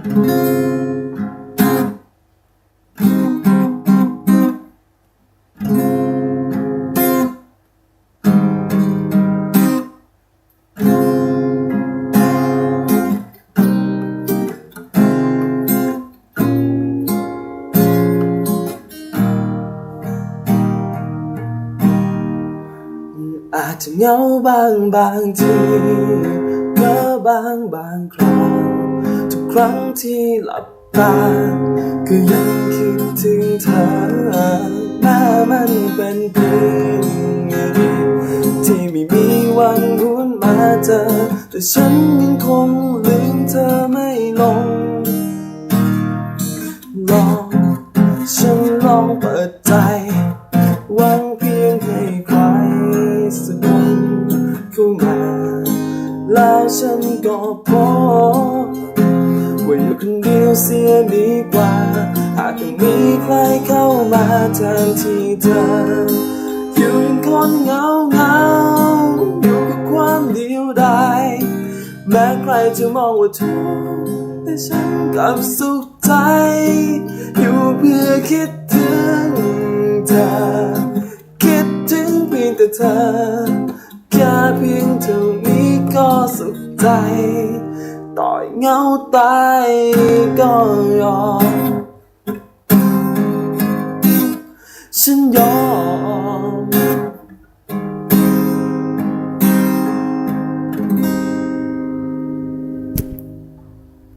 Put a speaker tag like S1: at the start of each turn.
S1: อาจจะเหงาบางบางทีเง้อบางบางคราวทุกค รั้งที่หลับตา ก็ยังคิดถึงเธอแม้มันเป็นเพียงอดีตที่ไม่มีวันรุนมาเจอ แต่ฉันยังคงลืมเธอไม่ลง ลองฉันลองเปิดใจหวังเพียงให้ใครสักคนเข้ามาแล้วฉันก็พบ สียดีกว่า หากต้องมีใครเข้ามาแทนที่เธอ อยู่คนเหงาเหงาอยู่กับความเดียวดายแม้ใครจะมองว่าทุกข์แต่ฉันกลับสุขใจ อยู่เพื่อคิดถึงเธอ คิดถึงเพียงแต่เธอ แค่เพียงเท่านี้ก็สุขใจ ต่อยเงาตายก็ยอม ฉันยอม